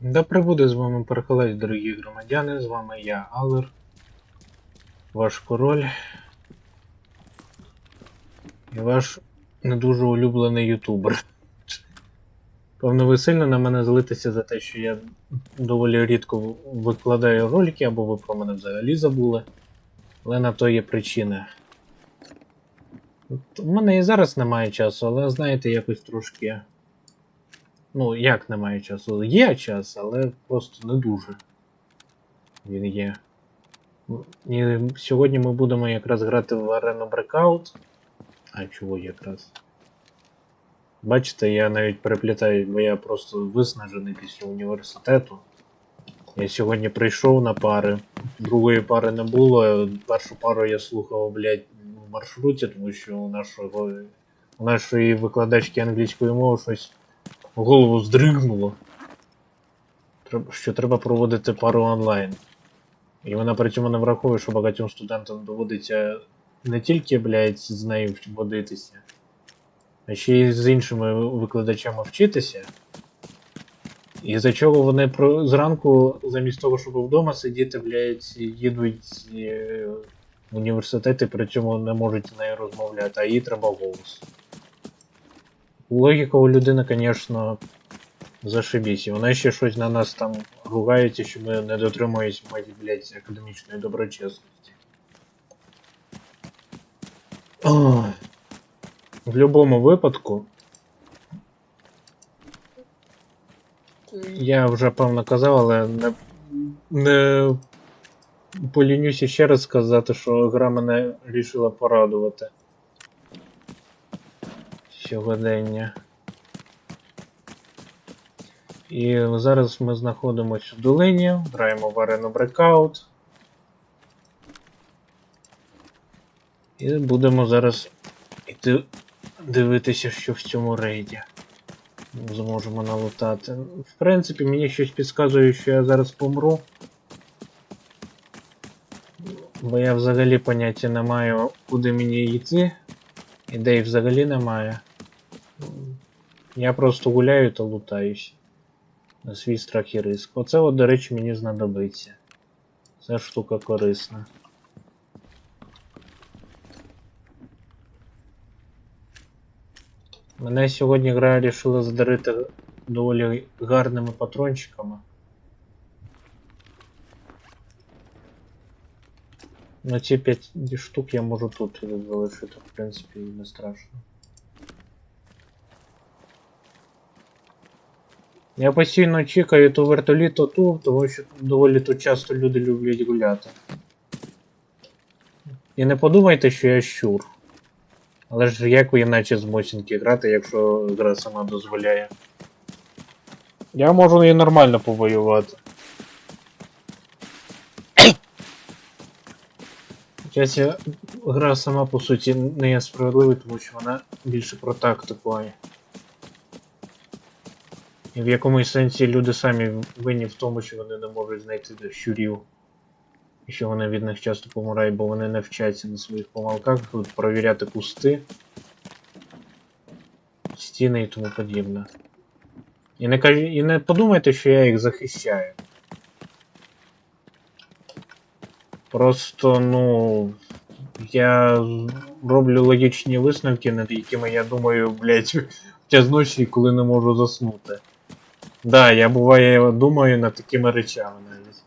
Да прибуде з вами перехилець, дорогі громадяни, з вами я, Алер, ваш король і ваш не дуже улюблений ютубер. Певно, ви сильно на мене злитеся за те, що я доволі рідко викладаю ролики, або ви про мене взагалі забули. Але на то є причина. У мене і зараз немає часу, але знаєте, якось трошки. Ну, як немає часу? Є час, але просто не дуже. Він є. І сьогодні ми будемо якраз грати в Arena Breakout. А чого якраз? Бачите, я навіть переплітаю, бо я просто виснажений після університету. Я сьогодні прийшов на пари, другої пари не було. Першу пару я слухав, блядь, в маршруті, тому що у нашого у нашої викладачки англійської мови щось голову здригнуло. Треба- Що треба проводити пару онлайн. І вона при цьому не враховує, що багатьом студентам доводиться не тільки, блядь, з нею водитися, а ще й з іншими викладачами вчитися. І за чого вони про... зранку, замість того, щоб вдома сидіти, блядь, їдуть е, в університет і при цьому не можуть з нею розмовляти, а їй треба голос. Логіка у людини, звісно, зашибісь. І вона ще щось на нас там ругається, що ми не дотримуємось, блядь, академічної доброчесності. В будь-якому випадку. Я вже певно казав, але не, не полінюся ще раз сказати, що гра мене рішила порадувати. Сьогодення. І зараз ми знаходимося в долині, граємо в арену Breakout. І будемо зараз іти дивитися, що в цьому рейді зможемо налутати. В принципі, мені щось підказує, що я зараз помру. Бо я взагалі поняття не маю, куди мені йти. Ідей взагалі немає. Я просто гуляю та лутаюсь. На свій страх і риск. Оце, от, до речі, мені знадобиться. Ця штука корисна. Мене сьогодні гра рішила задарити доволі гарними патрончиками. Ну ці 5 штук я можу тут залишити, в принципі, і не страшно. Я постійно чекаю то вертоліт, то ту, тому що доволі тут часто люди люблять гуляти. І не подумайте, що я щур. Але ж як ви іначе з мосінки грати, якщо гра сама дозволяє. Я можу і нормально повоювати. Хоча ця гра сама по суті не є справедливою, тому що вона більше про тактику. І в якомусь сенсі люди самі винні в тому, що вони не можуть знайти щурів. І що вони від них часто помирають, бо вони не вчаться на своїх помилках, будуть провіряти кусти, стіни і тому подібне. І не, кажі, і не подумайте, що я їх захищаю. Просто, ну. Я роблю логічні висновки, над якими я думаю, блять, в час коли не можу заснути. Да, я буває думаю над такими речами навіть.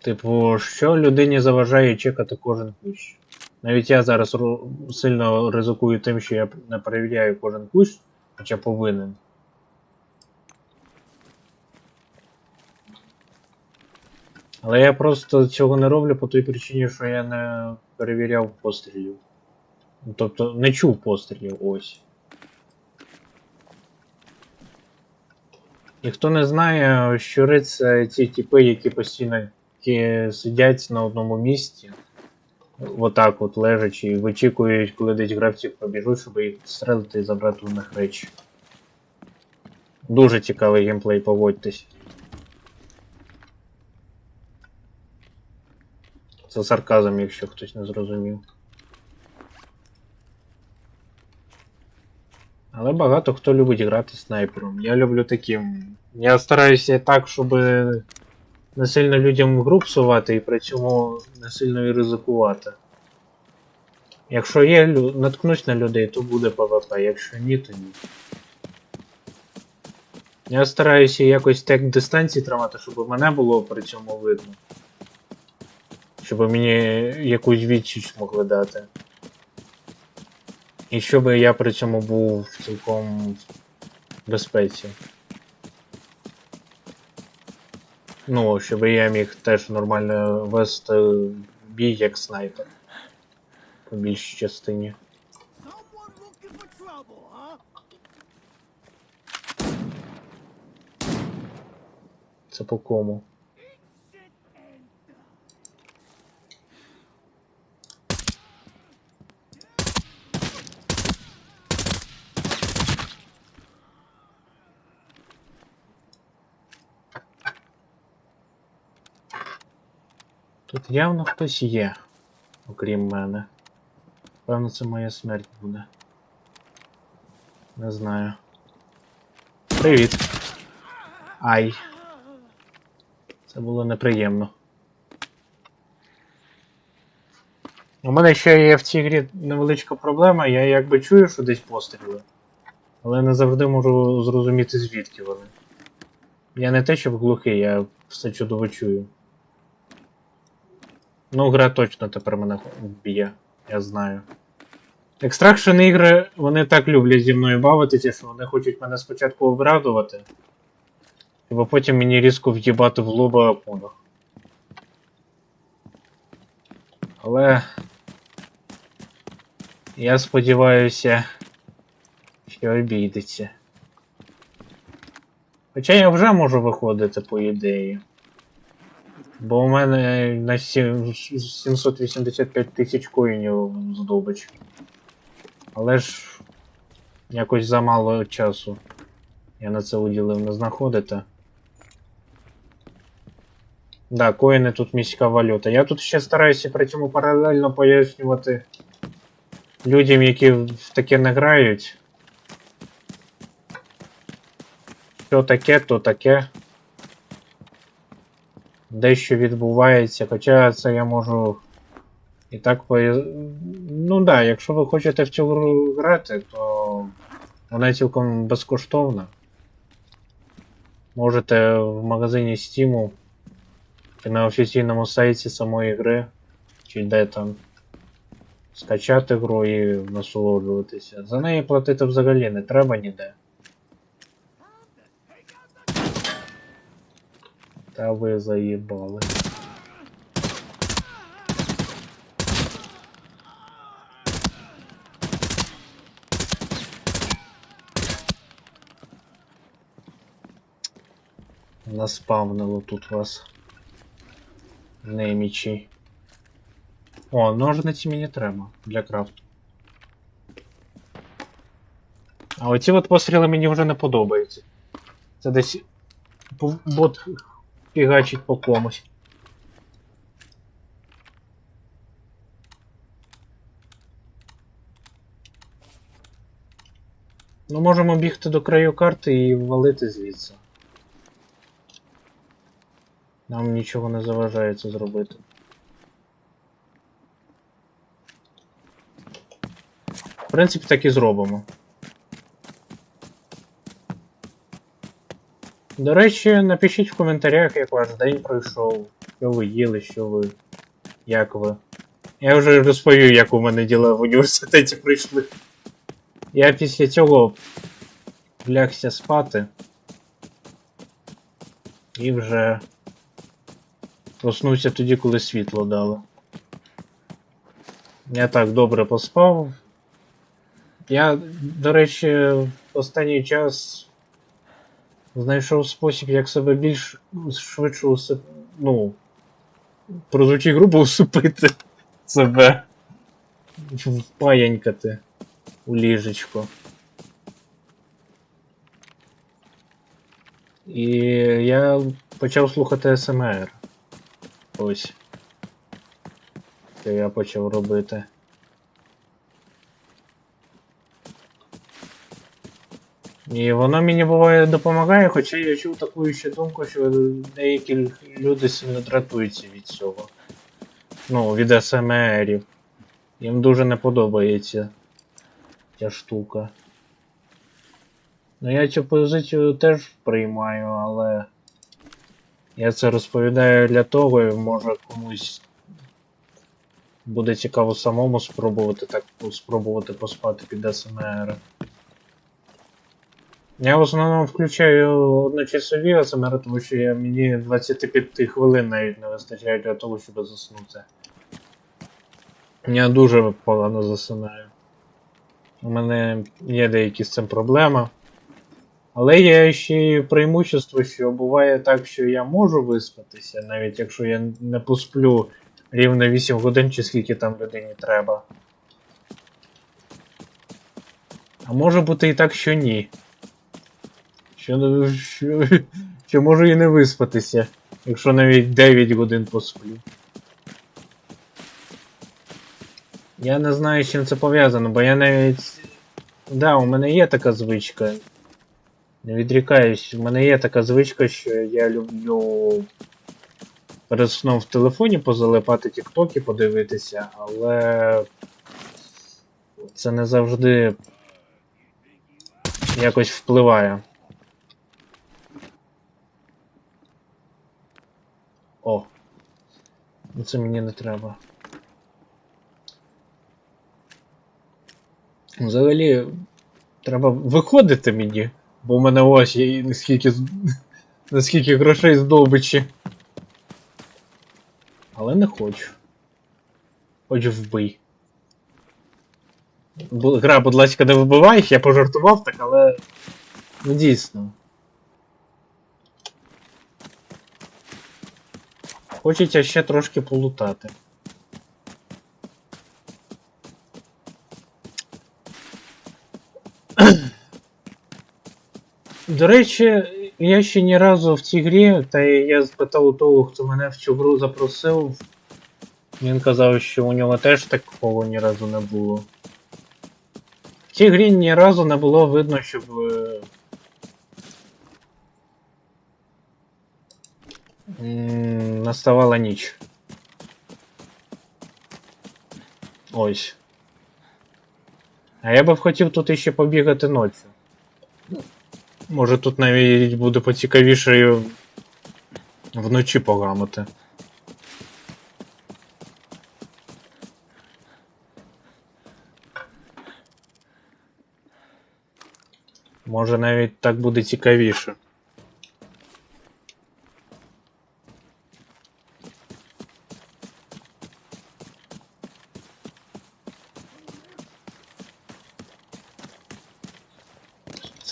Типу, що людині заважає чекати кожен кущ? Навіть я зараз сильно ризикую тим, що я не перевіряю кожен кущ, хоча повинен. Але я просто цього не роблю по той причині, що я не перевіряв пострілів. Тобто не чув пострілів ось. І хто не знає, щури це ті типи, які постійно ті сидять на одному місці, отак от лежачи, і вичікують, коли десь гравці побіжуть, щоб їх стрелити і забрати у них речі. Дуже цікавий геймплей, поводьтесь. Це сарказм, якщо хтось не зрозумів. Але багато хто любить грати снайпером. Я люблю таким. Я стараюся так, щоб не сильно людям гру псувати і при цьому не сильно і ризикувати. Якщо є наткнусь на людей, то буде ПВП, якщо ні, то ні. Я стараюся якось так дистанції тримати, щоб мене було при цьому видно. Щоб мені якусь відсіч могли дати. І щоб я при цьому був цілком в безпеці. Ну, щоб я міг теж нормально вести бій як снайпер. По більшій частині. Це по кому? Тут явно хтось є, окрім мене. Певно, це моя смерть буде. Не знаю. Привіт. Ай. Це було неприємно. У мене ще є в цій грі невеличка проблема, я якби чую, що десь постріли. Але не завжди можу зрозуміти звідки вони. Я не те, щоб глухий, я все чудово чую. Ну, гра точно тепер мене вб'є, я знаю. Екстракшн ігри, вони так люблять зі мною бавитися, що вони хочуть мене спочатку обрадувати, щоб потім мені різко в'їбати в лоба опонах. Але. Я сподіваюся, що обійдеться. Хоча я вже можу виходити по ідеї. Бо у мене на сім- 785 тисяч коїнів здобич. Але ж якось замало часу. Я на це уділив не знаходите. Да, коїни тут міська валюта. Я тут ще стараюся при цьому паралельно пояснювати людям, які в таке не грають. Що таке, то таке. Дещо відбувається, хоча це я можу і так пояс... Ну да, якщо ви хочете в цю гру грати, то вона цілком безкоштовна. Можете в магазині Steam чи на офіційному сайті самої гри, чи де там скачати гру і насолоджуватися. За неї платити взагалі не треба ніде. Та ви заїбали. Наспавнило тут вас. Немічі. О, ножниці мені треба для крафту. А оці от постріли мені вже не подобаються. Це десь бо- бот фігачить по комусь. Ну, можемо бігти до краю карти і валити звідси. Нам нічого не заважає це зробити. В принципі, так і зробимо. До речі, напишіть в коментарях, як ваш день пройшов, що ви їли, що ви. Як ви. Я вже розповів, як у мене діла в університеті прийшли. Я після цього лягся спати. І вже проснувся тоді, коли світло дали. Я так добре поспав. Я, до речі, останній час знайшов спосіб, як себе більш швидше усип... Ну. Прозвучить грубо усипити себе. Впаянькати у ліжечко. І я почав слухати СМР. Ось. Що я почав робити. І воно мені буває допомагає, хоча я чув таку ще думку, що деякі люди сильно дратуються від цього. Ну, від СМРів. Їм дуже не подобається ця штука. Ну я цю позицію теж приймаю, але я це розповідаю для того, і може комусь буде цікаво самому спробувати так спробувати поспати під СМР. Я в основному включаю одночасові АСМР, тому що я, мені 25 хвилин навіть не вистачає для того, щоб заснути. Я дуже погано засинаю. У мене є деякі з цим проблеми. Але є ще й преимущество, що буває так, що я можу виспатися, навіть якщо я не посплю рівно 8 годин чи скільки там людині треба. А може бути і так, що ні. Що, що, що можу і не виспатися, якщо навіть 9 годин посплю. Я не знаю, з чим це пов'язано, бо я навіть. Да, у мене є така звичка. Не відрікаюсь, у мене є така звичка, що я люблю перед сном в телефоні позалипати тіктоки, подивитися, але це не завжди якось впливає. О. Ну це мені не треба. Взагалі, треба виходити мені, бо в мене ось є наскільки, наскільки грошей здобичі. Але не хочу. Хоч вбий. Гра, будь ласка, не вбивай я пожартував так, але. Ну дійсно. Хочеться ще трошки полутати. До речі, я ще ні разу в цій грі, та я спитав у того, хто мене в цю гру запросив. Він казав, що у нього теж такого ні разу не було. В цій грі ні разу не було видно, щоб. е, Наставала ніч. Ось. А я би б хотів тут іще побігати ночі. Може тут навіть буде поцікавіше і вночі погамати. Може навіть так буде цікавіше.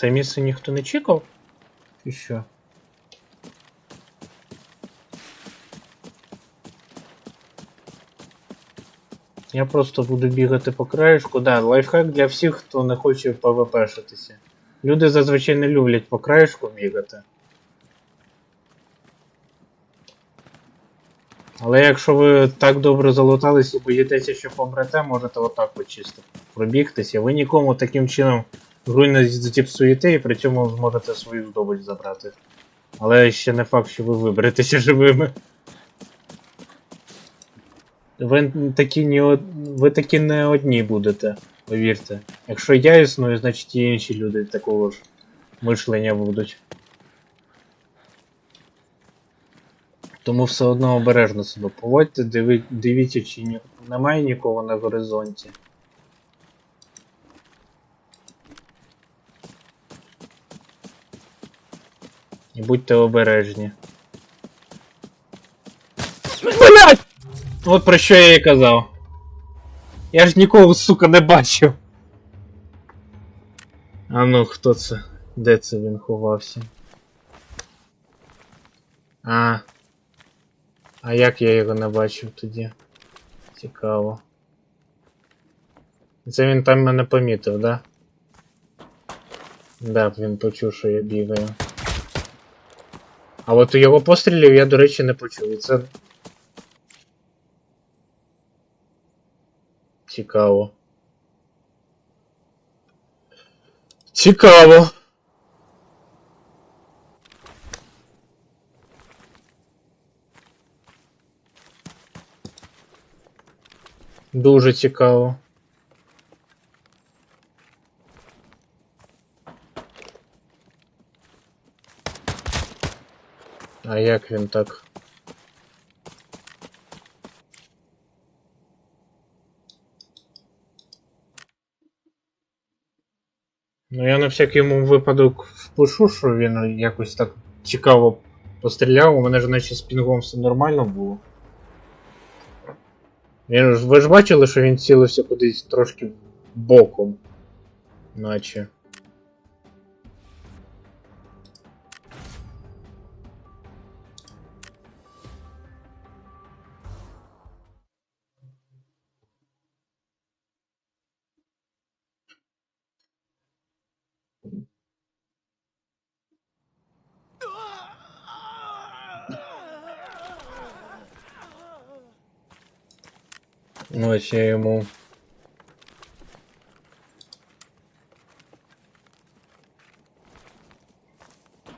Це місце ніхто не чекав? Чи що? Я просто буду бігати по краєшку. Да, лайфхак для всіх, хто не хоче ПВПшитися. Люди зазвичай не люблять по краєшку бігати. Але якщо ви так добре залутались і боїтеся, що помрете, можете отак от чисто пробігтися. Ви нікому таким чином не зіпсуєте і при цьому зможете свою здобич забрати. Але ще не факт, що ви виберетеся живими. Ви такі, не, од- ви такі не одні будете, повірте. Якщо я існую, значить і інші люди такого ж мишлення будуть. Тому все одно обережно себе поводьте, диви, дивіться, чи ні, немає нікого на горизонті. І будьте обережні. Блять! От про що я і казав. Я ж нікого, сука, не бачив. А ну, хто це? Де це він ховався? А. А як я його не бачив тоді? Цікаво. Це він там мене помітив, да? Да, він почув, що я бігаю. А от його пострілів я, до речі, не почув. Це. Цікаво. Цікаво. Дуже цікаво. А як він так? Ну я на всякий випадок впишу, що він якось так цікаво постріляв, у мене ж наче з пінгом все нормально було. Він ж, ви ж бачили, що він цілився кудись трошки боком. Наче. Ну, я йому.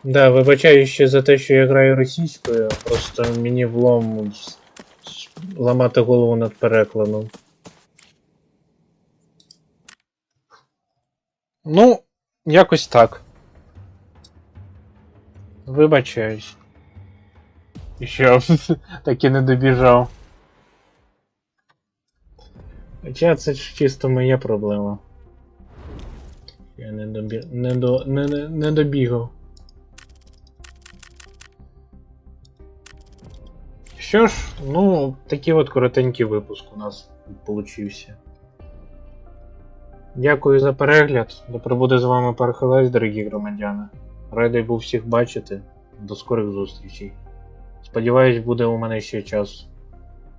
Да, вибачаю ще за те, що я граю російською, просто мені влом ламати голову над перекладом. Ну, якось так. Вибачаюсь. Що, так і не добіжав. Хоча це ж чисто моя проблема. Я не добі... не, до... не, не, не добігав. Що ж, ну, такий от коротенький випуск у нас получився. Дякую за перегляд. Да прибуде з вами Пархелес, дорогі громадяни. Радий був всіх бачити. До скорих зустрічей. Сподіваюсь, буде у мене ще час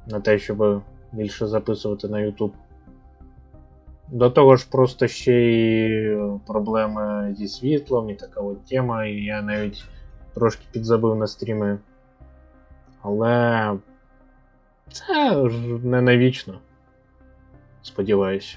на те, щоб більше записувати на YouTube. До того ж, просто ще й проблеми зі світлом і така от тема, і я навіть трошки підзабив на стріми. Але це ж не навічно. Сподіваюся.